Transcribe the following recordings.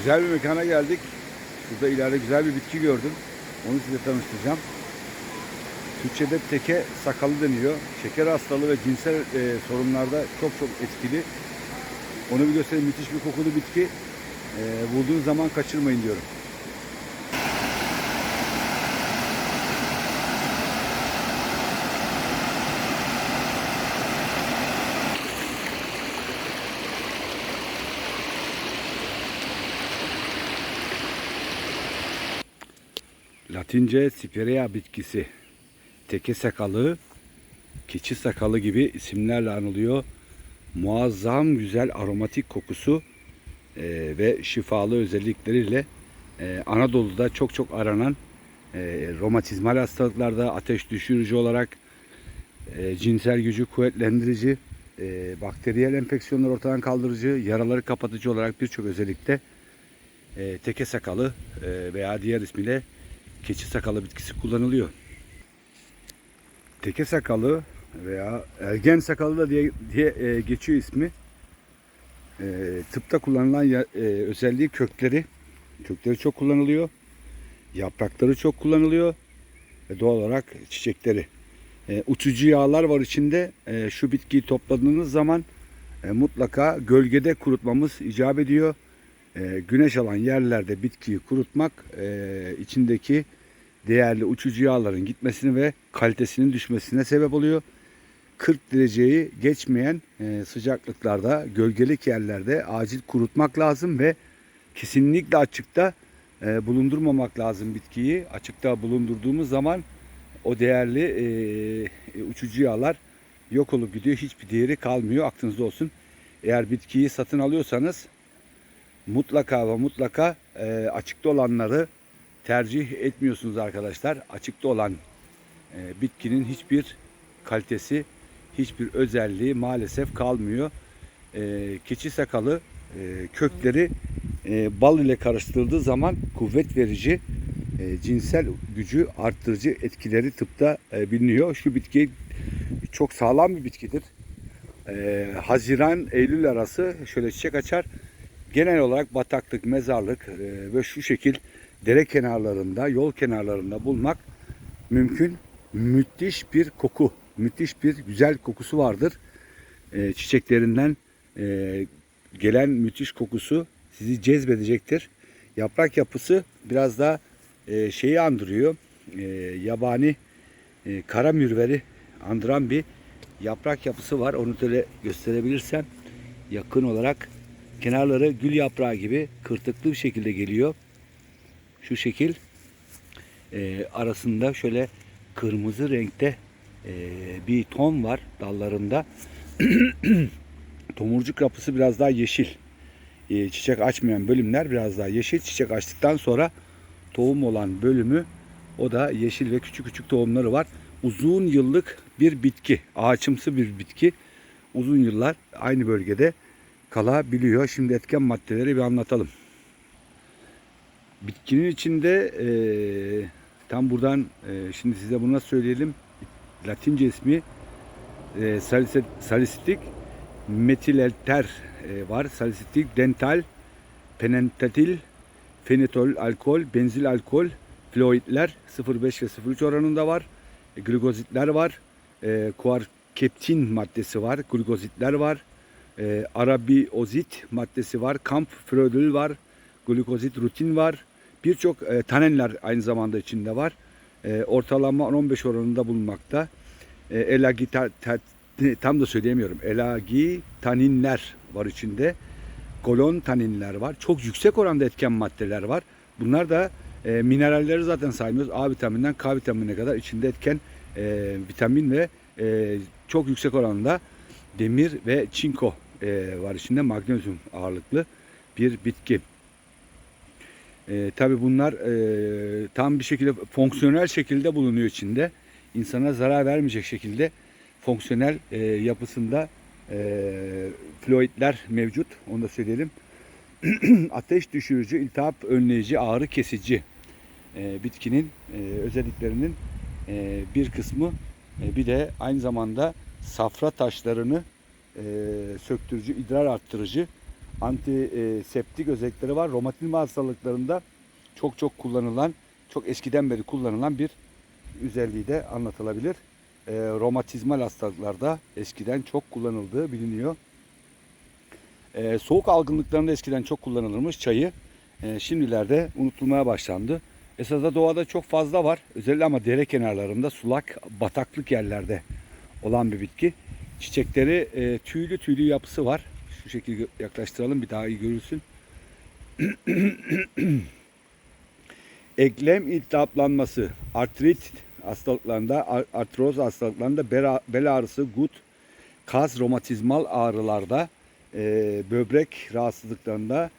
Güzel bir mekana geldik. Burada ileride güzel bir bitki gördüm. Onu size tanıştıracağım. Türkçe'de teke sakalı deniyor. Şeker hastalığı ve cinsel e, sorunlarda çok çok etkili. Onu bir göstereyim. Müthiş bir kokulu bitki. E, bulduğunuz zaman kaçırmayın diyorum. Latince Spirea bitkisi. Teke sakalı, keçi sakalı gibi isimlerle anılıyor. Muazzam güzel aromatik kokusu e, ve şifalı özellikleriyle e, Anadolu'da çok çok aranan e, romatizmal hastalıklarda ateş düşürücü olarak e, cinsel gücü kuvvetlendirici, e, bakteriyel enfeksiyonları ortadan kaldırıcı, yaraları kapatıcı olarak birçok özellikte e, teke sakalı e, veya diğer ismiyle keçi sakalı bitkisi kullanılıyor. Teke sakalı veya ergen sakalı da diye, diye e, geçiyor ismi. E, tıpta kullanılan ya- e, özelliği kökleri. Kökleri çok kullanılıyor. Yaprakları çok kullanılıyor. Ve doğal olarak çiçekleri. E, uçucu yağlar var içinde. E, şu bitkiyi topladığınız zaman e, mutlaka gölgede kurutmamız icap ediyor. E, güneş alan yerlerde bitkiyi kurutmak e, içindeki değerli uçucu yağların gitmesini ve kalitesinin düşmesine sebep oluyor. 40 dereceyi geçmeyen e, sıcaklıklarda, gölgelik yerlerde acil kurutmak lazım ve kesinlikle açıkta e, bulundurmamak lazım bitkiyi. Açıkta bulundurduğumuz zaman o değerli uçucu yağlar yok olup gidiyor. Hiçbir değeri kalmıyor. Aklınızda olsun. Eğer bitkiyi satın alıyorsanız mutlaka ve mutlaka e, açıkta olanları tercih etmiyorsunuz arkadaşlar. Açıkta olan e, bitkinin hiçbir kalitesi, hiçbir özelliği maalesef kalmıyor. E, keçi sakalı e, kökleri e, bal ile karıştırıldığı zaman kuvvet verici, e, cinsel gücü arttırıcı etkileri tıpta e, biliniyor. Şu bitki çok sağlam bir bitkidir. E, Haziran Eylül arası şöyle çiçek açar. Genel olarak bataklık, mezarlık e, ve şu şekil dere kenarlarında, yol kenarlarında bulmak mümkün. Müthiş bir koku, müthiş bir güzel kokusu vardır. E, çiçeklerinden e, gelen müthiş kokusu sizi cezbedecektir. Yaprak yapısı biraz e, şeyi andırıyor. Yabani kara mürveri andıran bir yaprak yapısı var. Onu böyle gösterebilirsem yakın olarak kenarları gül yaprağı gibi kırtıklı bir şekilde geliyor. Şu şekil e, arasında şöyle kırmızı renkte e, bir ton var dallarında. Tomurcuk yapısı biraz daha yeşil. E, çiçek açmayan bölümler biraz daha yeşil. Çiçek açtıktan sonra tohum olan bölümü o da yeşil ve küçük küçük tohumları var. Uzun yıllık bir bitki. Ağaçımsı bir bitki. Uzun yıllar aynı bölgede kalabiliyor. Şimdi etken maddeleri bir anlatalım. Bitkinin içinde e, tam buradan e, şimdi size bunu nasıl söyleyelim. Latince ismi e, salisit- salisitik metilelter e, var. Salisitik dental penentatil fenetol alkol, benzil alkol, fluoidler 0,5 ve 0,3 oranında var. E, glükozitler var. E, kuarkeptin maddesi var. Glükozitler var. E, arabiozit maddesi var. Kampfrödül var. Glukozit rutin var. Birçok e, tanenler aynı zamanda içinde var. E, ortalama 10-15 oranında bulunmakta. E, elagita, tam da söyleyemiyorum. Elagitaninler var içinde. Kolon taninler var. Çok yüksek oranda etken maddeler var. Bunlar da e, mineralleri zaten saymıyoruz. A vitamininden K vitaminine kadar içinde etken e, vitamin ve e, çok yüksek oranda demir ve çinko e, var içinde. Magnezyum ağırlıklı bir bitki. E, Tabi bunlar e, tam bir şekilde fonksiyonel şekilde bulunuyor içinde. İnsana zarar vermeyecek şekilde fonksiyonel e, yapısında e, fluidler mevcut. Onu da söyleyelim. Ateş düşürücü, iltihap önleyici, ağrı kesici e, bitkinin e, özelliklerinin e, bir kısmı e, bir de aynı zamanda safra taşlarını e, söktürücü, idrar arttırıcı, antiseptik özellikleri var. Romatizma hastalıklarında çok çok kullanılan, çok eskiden beri kullanılan bir özelliği de anlatılabilir. E, romatizmal hastalıklarda eskiden çok kullanıldığı biliniyor. E, soğuk algınlıklarında eskiden çok kullanılırmış çayı. E, şimdilerde unutulmaya başlandı. Esasında doğada çok fazla var. Özellikle ama dere kenarlarında, sulak, bataklık yerlerde olan bir bitki. Çiçekleri e, tüylü tüylü yapısı var. Şu şekilde yaklaştıralım bir daha iyi görülsün. Eklem iltihaplanması, artrit hastalıklarında, ar- artroz hastalıklarında, bel ağrısı, gut, kas romatizmal ağrılarda, e, böbrek rahatsızlıklarında,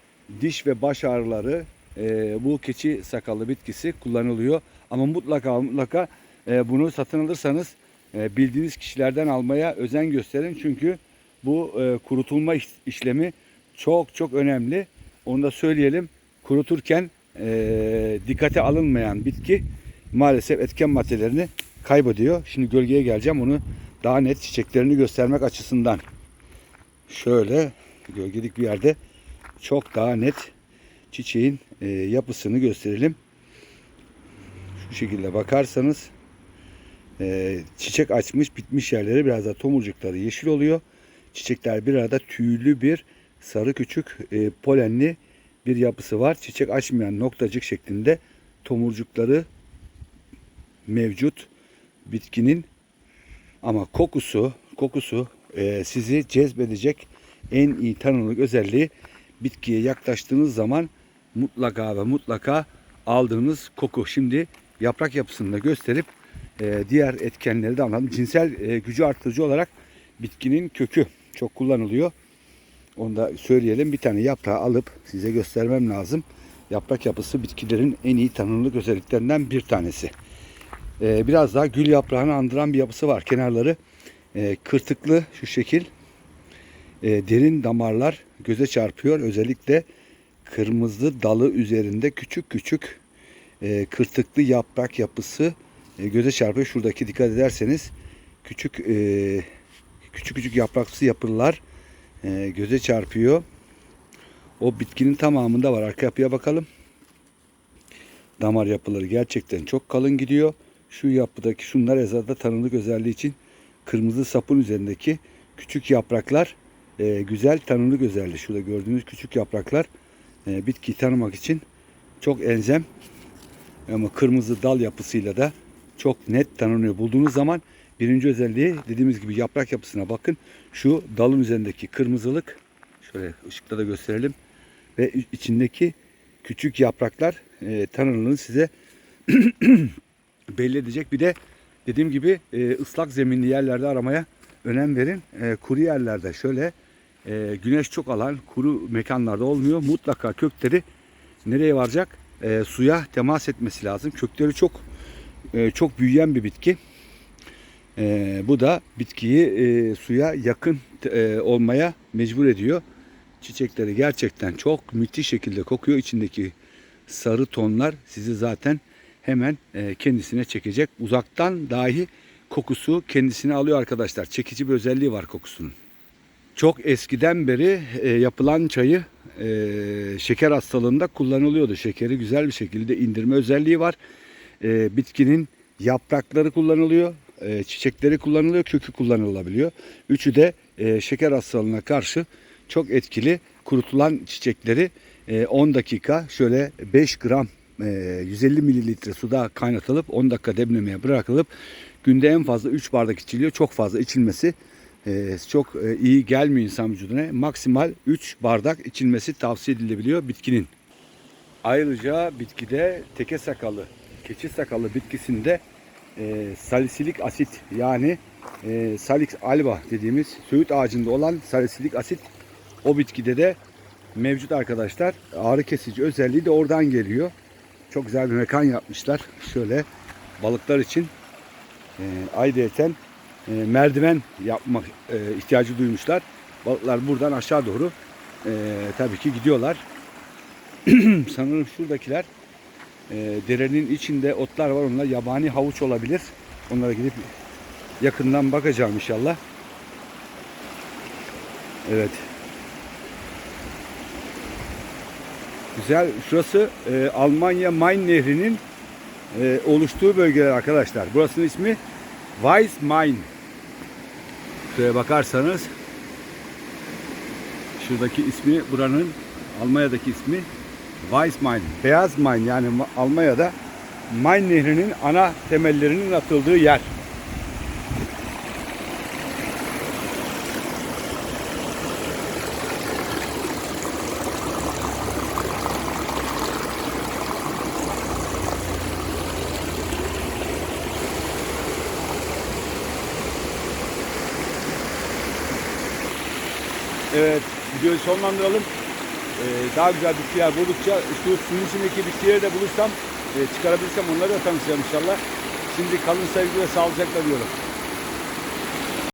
diş ve baş ağrıları e, bu keçi sakallı bitkisi kullanılıyor. Ama mutlaka mutlaka e, bunu satın alırsanız e, bildiğiniz kişilerden almaya özen gösterin. Çünkü bu e, kurutulma iş- işlemi çok çok önemli. Onu da söyleyelim. Kuruturken e, dikkate alınmayan bitki maalesef etken maddelerini kaybediyor. Şimdi gölgeye geleceğim onu daha net çiçeklerini göstermek açısından. Şöyle gölgelik bir yerde çok daha net çiçeğin yapısını gösterelim. Şu şekilde bakarsanız e, çiçek açmış bitmiş yerleri biraz da tomurcukları yeşil oluyor. Çiçekler bir arada tüylü bir sarı küçük e, polenli bir yapısı var. Çiçek açmayan noktacık şeklinde tomurcukları mevcut bitkinin ama kokusu kokusu e, sizi cezbedecek en iyi tanımlık özelliği bitkiye yaklaştığınız zaman mutlaka ve mutlaka aldığınız koku. Şimdi yaprak yapısını da gösterip e, diğer etkenleri de anlatalım. Cinsel e, gücü artırıcı olarak bitkinin kökü çok kullanılıyor. Onu da söyleyelim. Bir tane yaprağı alıp size göstermem lazım. Yaprak yapısı bitkilerin en iyi tanımlık özelliklerinden bir tanesi. Ee, biraz daha gül yaprağını andıran bir yapısı var. Kenarları e, kırtıklı şu şekil. E, derin damarlar göze çarpıyor. Özellikle kırmızı dalı üzerinde küçük küçük kırtıklı yaprak yapısı göze çarpıyor. Şuradaki dikkat ederseniz küçük e, küçük küçük yapraksı yapılar e, göze çarpıyor. O bitkinin tamamında var. Arka yapıya bakalım. Damar yapıları gerçekten çok kalın gidiyor. Şu yapıdaki şunlar ezada tanımlık özelliği için kırmızı sapın üzerindeki küçük yapraklar e, güzel tanımlık özelliği. Şurada gördüğünüz küçük yapraklar e, bitkiyi tanımak için çok enzem ama kırmızı dal yapısıyla da çok net tanınıyor. Bulduğunuz zaman birinci özelliği dediğimiz gibi yaprak yapısına bakın. Şu dalın üzerindeki kırmızılık şöyle ışıkta da gösterelim ve içindeki küçük yapraklar e, tanınırlığını size belli edecek. Bir de dediğim gibi e, ıslak zeminli yerlerde aramaya önem verin. E, kuru yerlerde şöyle e, güneş çok alan kuru mekanlarda olmuyor. Mutlaka kökleri nereye varacak? E, suya temas etmesi lazım. Kökleri çok e, çok büyüyen bir bitki. E, bu da bitkiyi e, suya yakın olmaya mecbur ediyor. Çiçekleri gerçekten çok müthiş şekilde kokuyor. İçindeki sarı tonlar sizi zaten hemen kendisine çekecek. Uzaktan dahi kokusu kendisine alıyor arkadaşlar. Çekici bir özelliği var kokusunun. Çok eskiden beri yapılan çayı şeker hastalığında kullanılıyordu. Şekeri güzel bir şekilde indirme özelliği var. E, bitkinin yaprakları kullanılıyor, e, çiçekleri kullanılıyor, kökü kullanılabiliyor. Üçü de e, şeker hastalığına karşı çok etkili. Kurutulan çiçekleri e, 10 dakika şöyle 5 gram e, 150 mililitre suda kaynatılıp 10 dakika demlemeye bırakılıp günde en fazla 3 bardak içiliyor. Çok fazla içilmesi e, çok e, iyi gelmiyor insan vücuduna. Maksimal 3 bardak içilmesi tavsiye edilebiliyor bitkinin. Ayrıca bitkide teke sakalı, keçi sakalı bitkisinde e, salisilik asit yani e, salix alba dediğimiz söğüt ağacında olan salisilik asit o bitkide de mevcut arkadaşlar. Ağrı kesici özelliği de oradan geliyor. Çok güzel bir mekan yapmışlar. Şöyle balıklar için e, ayrıyeten e, merdiven yapmak e, ihtiyacı duymuşlar. Balıklar buradan aşağı doğru e, tabii ki gidiyorlar. Sanırım şuradakiler e, derenin içinde otlar var. Onlar yabani havuç olabilir. Onlara gidip yakından bakacağım inşallah. Evet. Güzel. Şurası e, Almanya Main Nehri'nin e, oluştuğu bölgeler arkadaşlar. Burasının ismi Weissmain. Şuraya bakarsanız şuradaki ismi buranın Almanya'daki ismi Weissmain. Beyaz Main yani Ma- Almanya'da Main Nehri'nin ana temellerinin atıldığı yer. Evet, videoyu sonlandıralım. Ee, daha güzel bitkiler buldukça şu suyun içindeki bitkileri de bulursam, e, çıkarabilirsem onları da tanışacağım inşallah. Şimdi kalın sevgi ve sağlıcakla diyorum.